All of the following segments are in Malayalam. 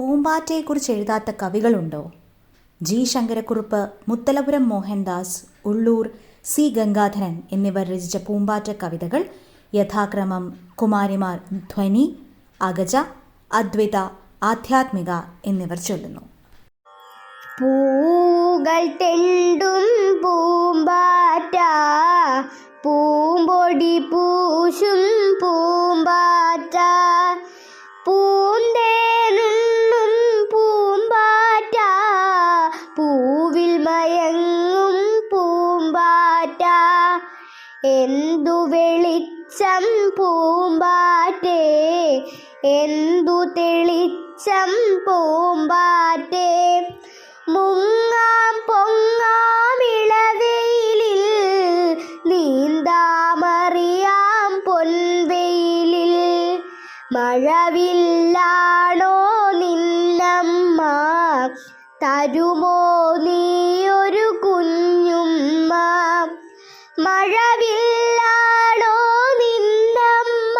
പൂമ്പാറ്റയെക്കുറിച്ച് എഴുതാത്ത കവികളുണ്ടോ? ജി. ശങ്കരക്കുറുപ്പ് മുത്തലപുരം മോഹൻദാസ് ഉള്ളൂർ സി. ഗംഗാധരൻ എന്നിവർ രചിച്ച പൂമ്പാറ്റ കവിതകൾ യഥാക്രമം കുമാരിമാർ ധ്വനി അഗജ അദ്വൈത ആധ്യാത്മിക എന്നിവർ ചൊല്ലുന്നു. പൂകൾ തെണ്ടും പൂമ്പാറ്റ പൂമ്പൊടി പൂശും പൂമ്പാറ്റ എന്തു വെളിച്ചം പൂമ്പാറ്റേ? എന്തു തെളിച്ചം പൂമ്പാറ്റേ? മുങ്ങാം പൊങ്ങാമിളവെയിലിൽ നീന്താമറിയാം പൊൻവെയിലിൽ. മഴവില്ലാണോ നിന്നമ്മ? തരുമോ നീയൊരു കുഞ്ഞുമ്മ? മഴവില്ലാണോ നിന്നമ്മ?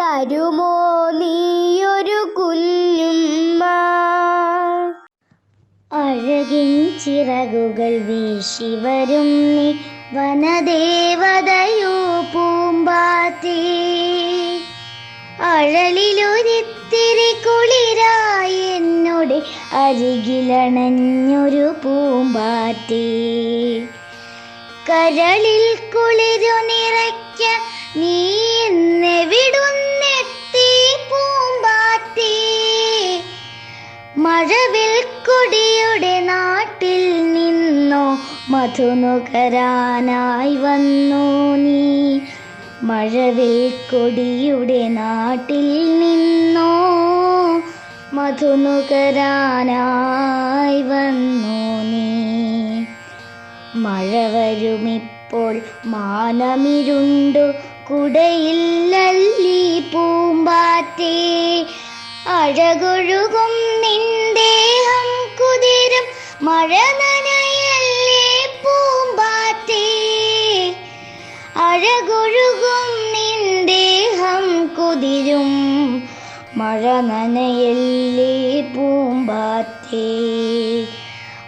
തരുമോ നീയൊരു കുഞ്ഞുമ്മ? അഴകിൻ ചിറകുകൾ വീശി വരും നീ വനദേവതയോ പൂമ്പാത്തി. അഴലിലൊരിത്തിരി കുളിരായി എന്നോട് അരികിലണഞ്ഞൊരു പൂമ്പാറ്റേ കരളിൽ കുളിരു നിറയ്ക്ക. നീ എന്നെ വിടുന്നെത്തി പൂമ്പാറ്റി. മഴവിൽ കൊടിയുടെ നാട്ടിൽ നിന്നോ മധുനുകരാനായി വന്നു നീ. മഴവിൽ കൊടിയുടെ നാട്ടിൽ നിന്നോ മധുനുകരാനായി വന്നു നീ. മഴ വരുമിപ്പോൾ മാനമിരുണ്ടു. കുടയില്ലല്ലി പൂമ്പാറ്റേ. അഴകൊഴുകും നിന്ദേഹം കുതിരും. മഴ നനയല്ലേ പൂമ്പാറ്റേ. അഴകൊഴുകും നിന്ദേഹം കുതിരും. മഴ നനയല്ലേ പൂമ്പാറ്റേ.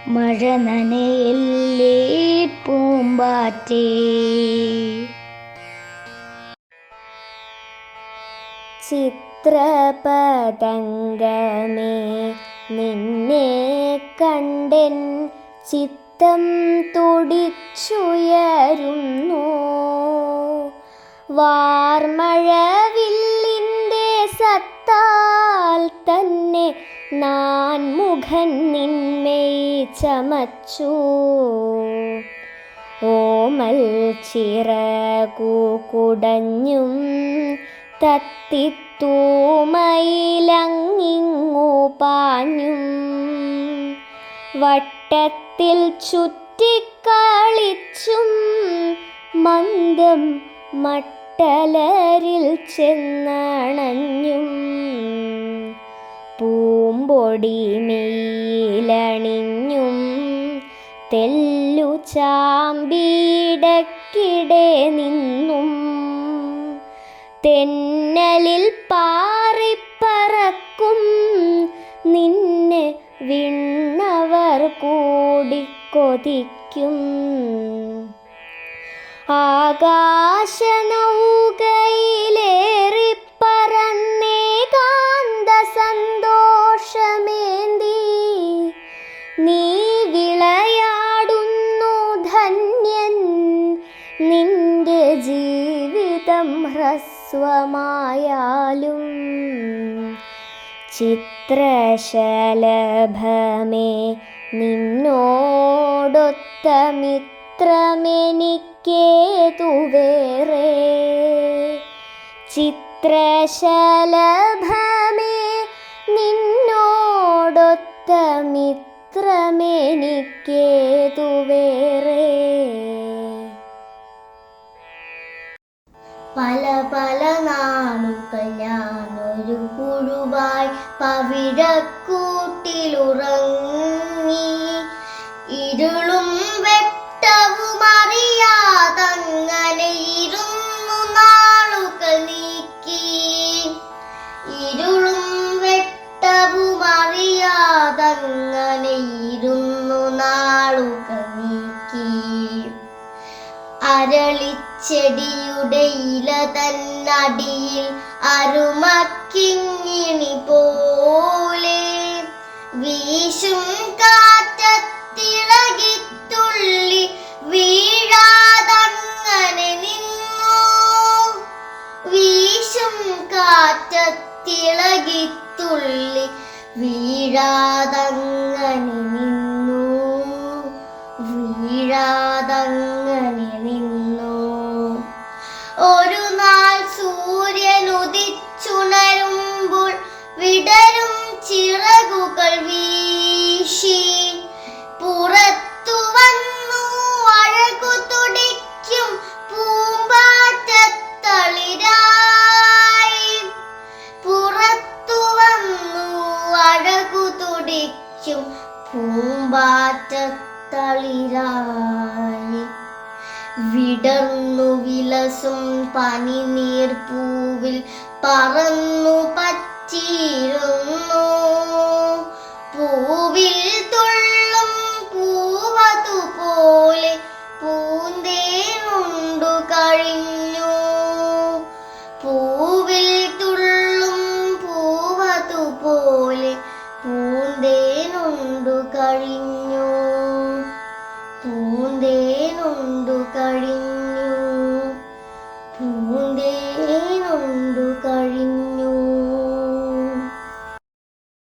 മഴ നനയല്ലേ പൂമ്പാറ്റേ? ചിത്രപതംഗമേ നിന്നെ കണ്ടൻ ചിത്തം തുടിച്ചുയരുന്നു. വാർമഴവില്ലിന്റെ സത്താൽ തന്നെ നാൻ മുഖൻ നിന്മേൽ ചമച്ചു. ഓമൽ ചിറകു കുടഞ്ഞും തത്തിത്തൂമയിലങ്ങിങ്ങു പാഞ്ഞും. വട്ടത്തിൽ ചുറ്റിക്കളിച്ചും മന്ദം മട്ടലരിൽ ചെന്നണഞ്ഞും. പൂമ്പൊടി മെയിലണിഞ്ഞും തെല്ലു ചാമ്പിടക്കിടെ നിന്നും തെന്നലിൽ പാറിപ്പറക്കും നിന്നെ വിണ്ണവർ കൂടി കൊതിക്കും ഹ്രസ്വമായാലും ചിത്രശലഭമേ നിന്നോടൊത്ത മിത്രമെനിക്കേതു വേറെ ചിത്രശലഭമേ നിന്നോടൊത്ത മിത്രമെനിക്കേതു പല പല നാളുകൾ ഞാൻ ഞാനൊരു പുഴുവായി പവിഴക്കൂട്ടിലുറങ്ങി. ഇരുളും വെട്ടവും അറിയാതങ്ങനെ ഇരുന്നു നാളുകൾ നീക്കി. ഇരുളും വെട്ടവും അറിയാതങ്ങനെ ഇരുന്നു നാളുകൾ നീക്കി. അരളി ചെടിയുടെ ഇല തന്നടിയിൽ അരുമക്കിങ്ങിണി പോലെ വീശും കാറ്റത്തിളകിത്തുള്ളി വീഴാതങ്ങനെ നിന്നു. വീശും കാറ്റത്തിളകിത്തുള്ളി വീഴാതങ്ങനെ വിടർന്നു വിലസും പനിനീർപ്പൂവിൽ പറന്നു പച്ചിരുന്നു. പൂവിൽ തുള